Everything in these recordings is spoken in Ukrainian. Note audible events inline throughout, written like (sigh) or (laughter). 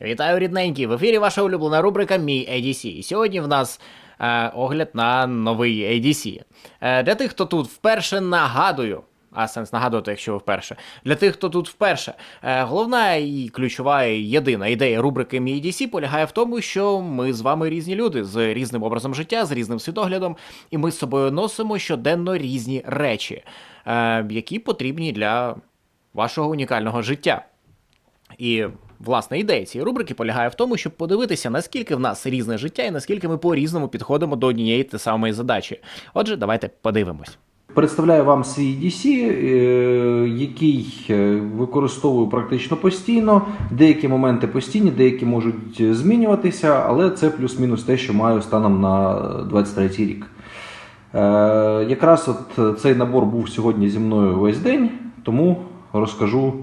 Вітаю, рідненькі! В ефірі ваша улюблена рубрика Мій ADC. І сьогодні в нас е, огляд на новий ADC. Е, для тих, хто тут вперше нагадую. А сенс нагадувати, якщо ви вперше. Для тих, хто тут вперше. Е, головна і ключова і єдина ідея рубрики Мій ADC полягає в тому, що ми з вами різні люди з різним образом життя, з різним світоглядом, і ми з собою носимо щоденно різні речі, е, які потрібні для вашого унікального життя. І власне ідея цієї рубрики полягає в тому, щоб подивитися, наскільки в нас різне життя і наскільки ми по-різному підходимо до однієї те самої задачі. Отже, давайте подивимось. Представляю вам свій DC, е, який е, використовую практично постійно. Деякі моменти постійні, деякі можуть змінюватися, але це плюс-мінус те, що маю станом на 23 рік. Е, Якраз от цей набор був сьогодні зі мною весь день, тому розкажу,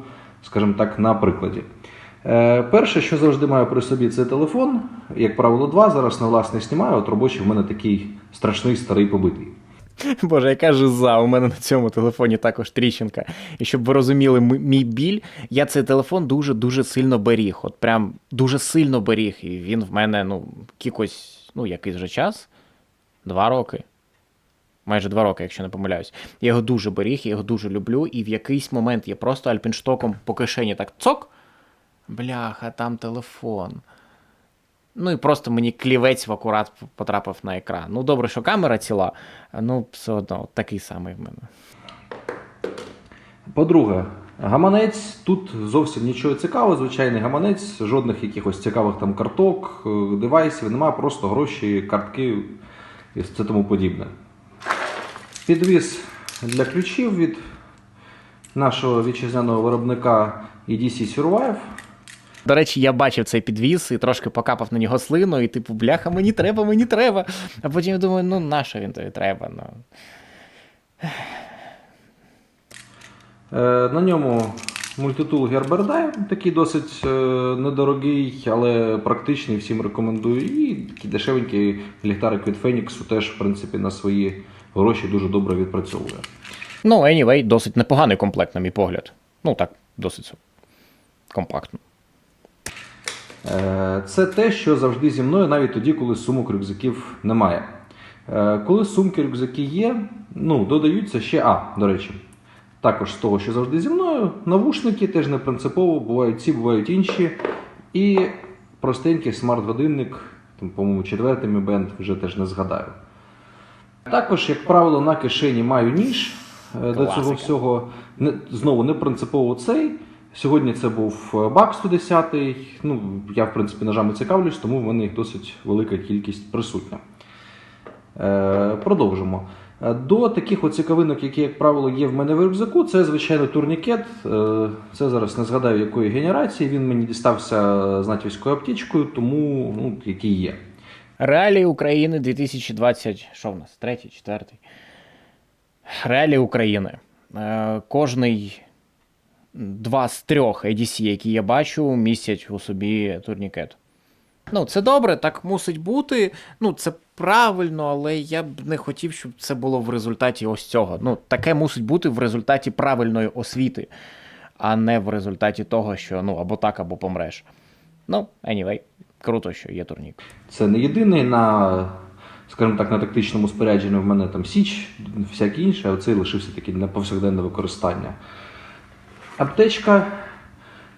скажімо так, на прикладі. Е, Перше, що завжди маю при собі, це телефон. Як правило, два. Зараз на власне знімаю. От робочий в мене такий страшний старий побитий. (laughs) Боже, яка жиза, у мене на цьому телефоні також тріщинка. І щоб ви розуміли мій біль, я цей телефон дуже-дуже сильно беріг. От прям дуже сильно беріг. І він в мене, ну, кількось, ну, якийсь вже час. Два роки. Майже два роки, якщо не помиляюсь. Я його дуже беріг, я його дуже люблю, і в якийсь момент я просто альпінштоком по кишені так цок. Бляха, там телефон. Ну і просто мені клівець в акурат потрапив на екран. Ну, добре, що камера ціла, ну, все одно, такий самий в мене. По-друге, гаманець тут зовсім нічого цікавого, звичайний гаманець, жодних якихось цікавих там карток, е, девайсів, немає, просто гроші, картки і все тому подібне. Підвіз для ключів від нашого вітчизняного виробника EDC Survive. До речі, я бачив цей підвіз і трошки покапав на нього слину, і типу, бляха, мені треба, мені треба. А потім я думаю, ну нащо він тобі треба? Ну. Е, На ньому мультитул Gerberdine, такий досить е, недорогий, але практичний, всім рекомендую. І такий дешевенький ліхтарик від Феніксу теж, в принципі, на свої гроші дуже добре відпрацьовує. Ну, anyway, досить непоганий комплект, на мій погляд. Ну так, досить компактно. Е, Це те, що завжди зі мною, навіть тоді, коли сумок рюкзаків немає. Е, Коли сумки рюкзаки є, ну, додаються ще, а, до речі, також з того, що завжди зі мною, навушники теж не принципово, бувають ці, бувають інші. І простенький смарт-годинник, по-моєму, четвертий Mi Band, вже теж не згадаю. Також, як правило, на кишені маю ніж. Е, До цього всього знову не принципово цей. Сьогодні це був е, бак 110. Ну, я, в принципі, ножами цікавлюсь, тому в мене їх досить велика кількість присутня. Е, продовжимо. Е, До таких цікавинок, які, як правило, є в мене в рюкзаку, це, звичайно, турнікет. Е, Це зараз не згадаю, якої генерації. Він мені дістався з натівською аптечкою, тому ну, який є. Реалії України 2020. Що в нас? Третій, четвертий. Реалії України. Е, кожний два з трьох ADC, які я бачу, містять у собі турнікет. Ну, це добре, так мусить бути. Ну, це правильно, але я б не хотів, щоб це було в результаті ось цього. Ну, таке мусить бути в результаті правильної освіти, а не в результаті того, що ну або так, або помреш. Ну, anyway, круто, що є турнік. Це не єдиний на, скажімо так, на тактичному спорядженні в мене там Січ, всякі інші, а оцей лишився такий на повсякденне використання. Аптечка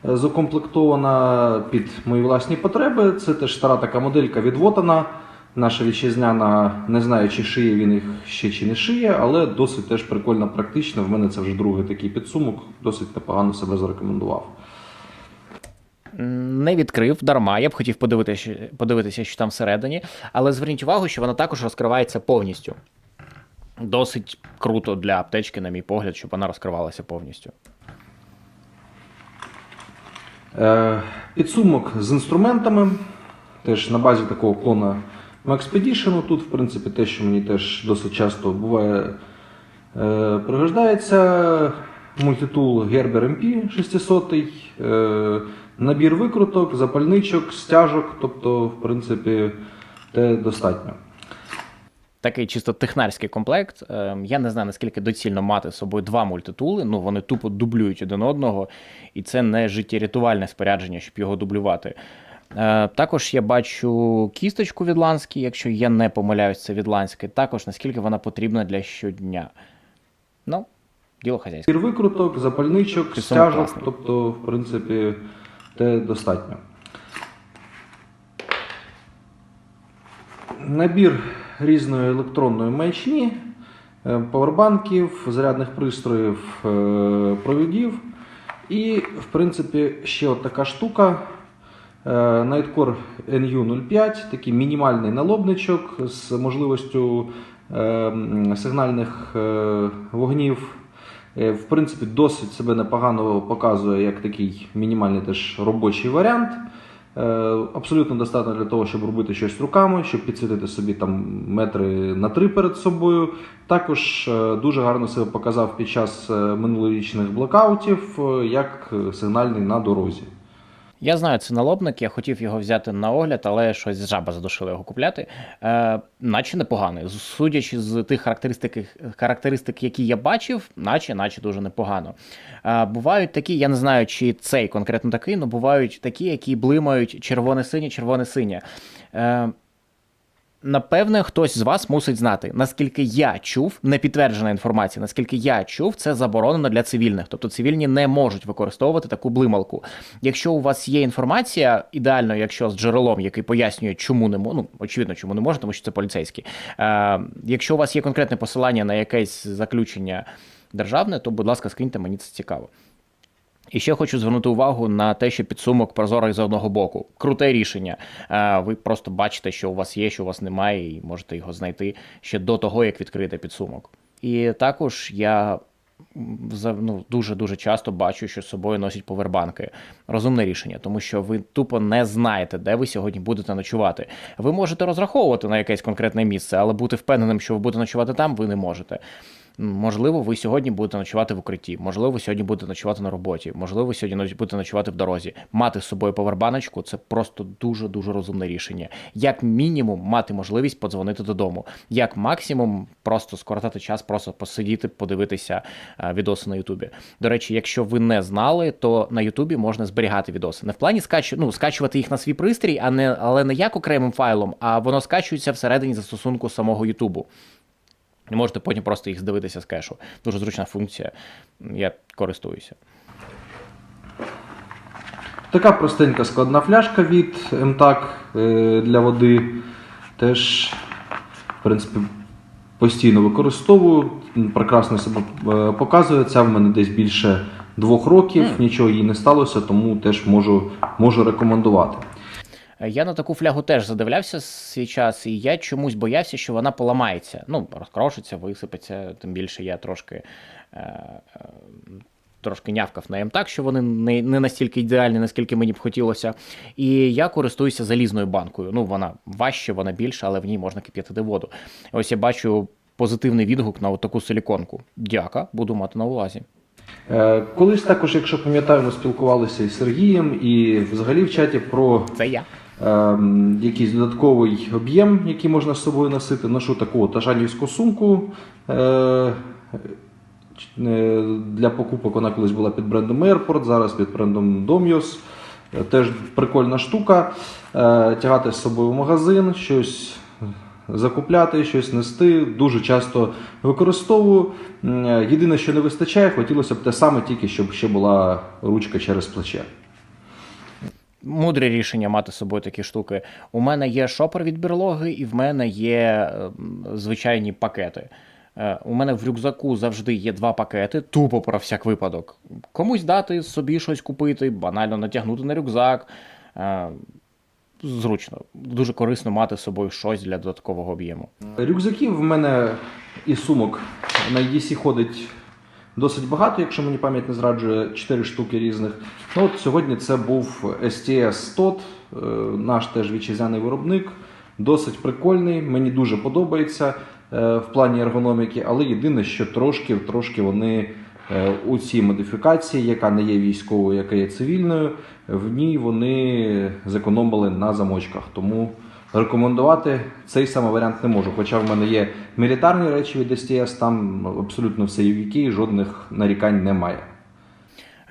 е, закомплектована під мої власні потреби. Це теж стара така моделька від Вотана. Наша вітчизняна, не знаю, чи шиє він їх ще чи не шиє, але досить теж прикольно практично. В мене це вже другий такий підсумок, досить непогано себе зарекомендував. Не відкрив дарма. Я б хотів подивитися, подивитися, що там всередині, але зверніть увагу, що вона також розкривається повністю. Досить круто для аптечки, на мій погляд, щоб вона розкривалася повністю. Е, Підсумок з інструментами. Теж на базі такого клона Maxpedition. Тут, в принципі, те, що мені теж досить часто буває, е, пригождається. Мультитул Gerber MP 600, е, набір викруток, запальничок, стяжок, тобто, в принципі, те достатньо. Такий чисто технарський комплект. Ем, Я не знаю, наскільки доцільно мати з собою два мультитули. Ну, вони тупо дублюють один одного, і це не життєрятувальне спорядження, щоб його дублювати. Е, також я бачу кісточку від Ланський, якщо я не помиляюсь, це від Ланський. Також наскільки вона потрібна для щодня. Ну, діло хазяйське. Викруток, запальничок, Підсумок стяжок, класний. тобто, в принципі, те достатньо. Набір різної електронної маячні, е, павербанків, зарядних пристроїв, е, провідів. І, в принципі, ще от така штука. е, Nightcore NU05, такий мінімальний налобничок з можливістю сигнальних вогнів. В принципі, досить себе непогано показує як такий мінімальний теж робочий варіант. Е, Абсолютно достатньо для того, щоб робити щось руками, щоб підсвітити собі там метри на три перед собою. Також е, дуже гарно себе показав під час е, минулорічних блокаутів як сигнальний на дорозі. Я знаю, це налобник, я хотів його взяти на огляд, але щось жаба задушила його купляти. Е, наче непоганий. Судячи з тих характеристик, характеристик, які я бачив, наче, наче дуже непогано. Е, бувають такі, я не знаю, чи цей конкретно такий, але бувають такі, які блимають червоне-синє, червоне-синє. Е, Напевне, хтось з вас мусить знати, наскільки я чув, не підтверджена інформація, наскільки я чув, це заборонено для цивільних. Тобто цивільні не можуть використовувати таку блималку. Якщо у вас є інформація, ідеально, якщо з джерелом, який пояснює, чому не можна, ну очевидно, чому не можна, тому що це поліцейські. Е, якщо у вас є конкретне посилання на якесь заключення державне, то, будь ласка, скиньте, мені це цікаво. І ще хочу звернути увагу на те, що підсумок прозорий з одного боку. Круте рішення. Е, Ви просто бачите, що у вас є, що у вас немає, і можете його знайти ще до того, як відкрити підсумок. І також я ну, дуже дуже часто бачу, що з собою носять повербанки. Розумне рішення, тому що ви тупо не знаєте, де ви сьогодні будете ночувати. Ви можете розраховувати на якесь конкретне місце, але бути впевненим, що ви будете ночувати там, ви не можете. Можливо, ви сьогодні будете ночувати в укритті, можливо, ви сьогодні будете ночувати на роботі, можливо, ви сьогодні будете ночувати в дорозі. Мати з собою повербаночку це просто дуже дуже розумне рішення. Як мінімум, мати можливість подзвонити додому. Як максимум, просто скоротати час, просто посидіти, подивитися е, відоси на Ютубі. До речі, якщо ви не знали, то на Ютубі можна зберігати відоси. Не в плані скачу, ну, скачувати їх на свій пристрій, а не але не як окремим файлом, а воно скачується всередині застосунку самого Ютубу. І можете потім просто їх здивитися з кешу. Дуже зручна функція. Я користуюся. Така простенька складна фляжка від МТАК е, для води. Теж, в принципі, постійно використовую. Прекрасно себе е, показує. Ця в мене десь більше двох років, нічого їй не сталося, тому теж можу, можу рекомендувати. Е, Я на таку флягу теж задивлявся свій час, і я чомусь боявся, що вона поламається. Ну, розкрошиться, висипеться, тим більше я трошки. Е, е, Трошки нявкав на МТАК, що вони не, не настільки ідеальні, наскільки мені б хотілося. І я користуюся залізною банкою. Ну, вона важче, вона більша, але в ній можна кип'ятити воду. Ось я бачу позитивний відгук на таку силіконку. Дяка, буду мати на увазі. Колись також, якщо пам'ятаю, ми спілкувалися із Сергієм і взагалі в чаті про Це я. Ем, якийсь додатковий об'єм, який можна з собою носити. Ношу таку тажанівську сумку. Е, е, для покупок вона колись була під брендом Airport, зараз під брендом Domyos. Е, Теж прикольна штука. Тягати з собою в магазин, щось закупляти, щось нести. Дуже часто використовую. Єдине, що не вистачає, хотілося б те саме, тільки щоб ще була ручка через плече. Мудре рішення мати з собою такі штуки. У мене є шопер від берлоги, і в мене є ем, звичайні пакети. Е, У мене в рюкзаку завжди є два пакети, тупо про всяк випадок. Комусь дати собі щось купити, банально натягнути на рюкзак. Е, Зручно, дуже корисно мати з собою щось для додаткового об'єму. Рюкзаків в мене і сумок на EDC ходить досить багато, якщо мені пам'ять не зраджує 4 штуки різних. Ну, от сьогодні це був STS TOT, е, наш теж вітчизняний виробник. Досить прикольний, мені дуже подобається е, в плані ергономіки, але єдине, що трошки, трошки вони е, у цій модифікації, яка не є військовою, яка є цивільною, в ній вони зекономили на замочках. Тому рекомендувати цей самий варіант не можу. Хоча в мене є мілітарні речі від STS, там абсолютно все UVK, жодних нарікань немає.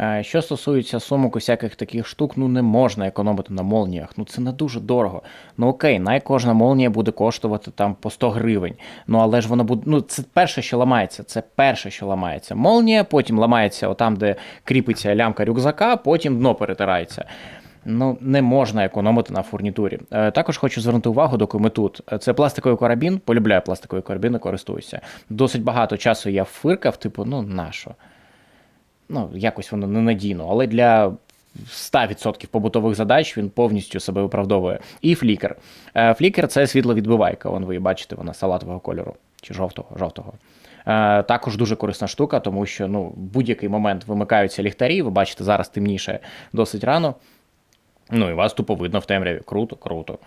Е, Що стосується сумок усяких таких штук, ну не можна економити на молніях. Ну це не дуже дорого. Ну окей, най кожна молнія буде коштувати там по 100 гривень. Ну але ж воно буде. Ну це перше, що ламається. Це перше, що ламається. Молнія, потім ламається отам, де кріпиться лямка рюкзака, потім дно перетирається. Ну, не можна економити на фурнітурі. Е, також хочу звернути увагу, доки ми тут. Е, Це пластиковий карабін, полюбляю пластикові карабіни, користуюся. Досить багато часу я фиркав, типу, ну нащо? Ну, якось воно ненадійно, але для 100% побутових задач він повністю себе виправдовує. І флікер. Е, Флікер це світловідбивайка. Вон ви бачите, вона салатового кольору чи жовтого. жовтого. Також дуже корисна штука, тому що ну, будь-який момент вимикаються ліхтарі. Ви бачите, зараз темніше досить рано. Ну і вас тупо видно в темряві. Круто, круто.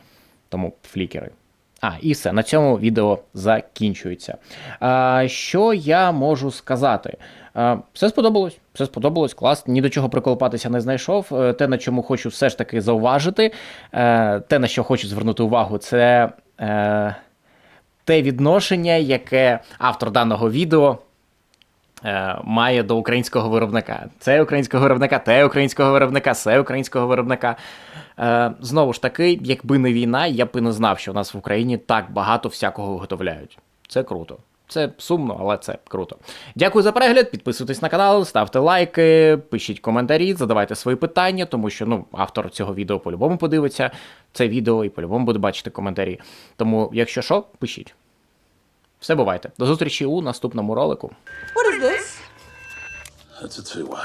Тому флікери. А, і все. На цьому відео закінчується. А, що я можу сказати? А, все сподобалось. Все сподобалось, клас. Ні до чого приколупатися не знайшов. Е, Те, на чому хочу все ж таки зауважити, е, те, на що хочу звернути увагу, це е, те відношення, яке автор даного відео має до українського виробника. Це українського виробника, те українського виробника, це українського виробника. Е, знову ж таки, якби не війна, я б і не знав, що у нас в Україні так багато всякого виготовляють. Це круто. Це сумно, але це круто. Дякую за перегляд. Підписуйтесь на канал, ставте лайки, пишіть коментарі, задавайте свої питання, тому що ну, автор цього відео по-любому подивиться це відео і по-любому буде бачити коментарі. Тому, якщо що, пишіть. Все бувайте. До зустрічі у наступному ролику. that's a two way.